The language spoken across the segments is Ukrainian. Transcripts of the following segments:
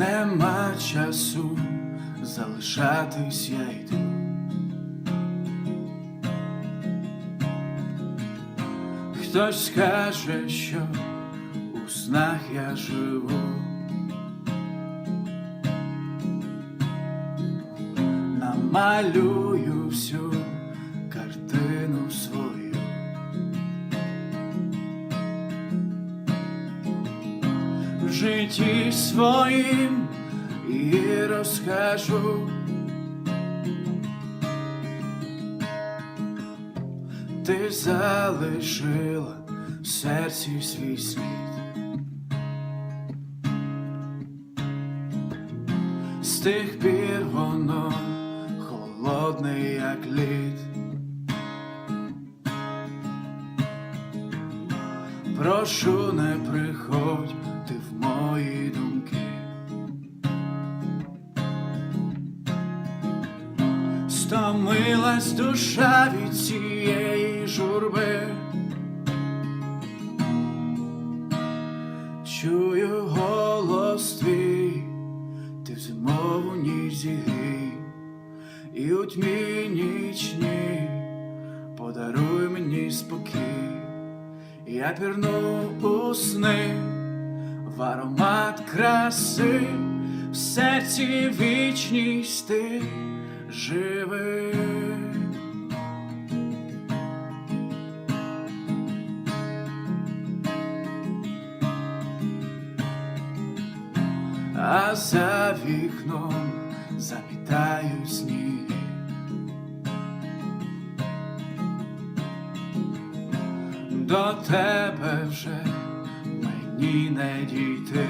нема часу залишатись я йду. Хтось скаже, що у снах я живу. Намалюю всю картину свою. В житті своїм і розкажу. Ти залишила в серці свій слід. З тих пір воно холодне, як лід. Прошу, не приходь мої думки. Стомилась душа від цієї журби. Чую голос твій, ти в зимову ніч зігрій, і у тьмі нічні подаруй мені спокій. Я пірну у сни в аромат краси, в серці вічність ти живи. А за вікном замітають сніги. До тебе вже мені не дійти.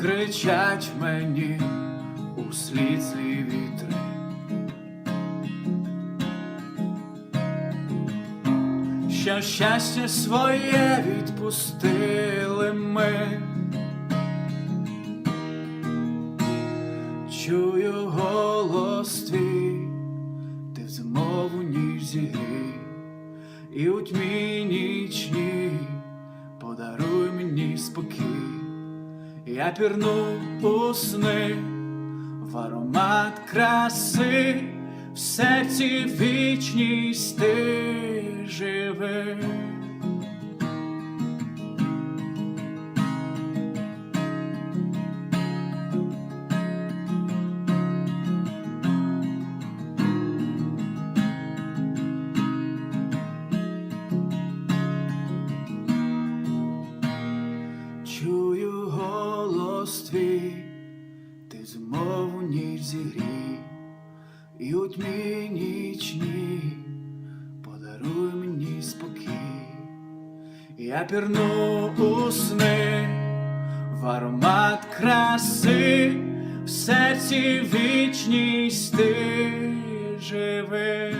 Кричать мені у слід злі вітри. Що щастя своє відпустили ми. Чую голос твій, ти в зимову ніч зігрій, і у тьмі нічні подаруй мені спокій. Я пірну у сни в аромат краси, в серці вічність ти живи. Зірі і у тьмі нічні подаруй мені спокій, я пірну у сни, в аромат краси, в серці вічність ти живи.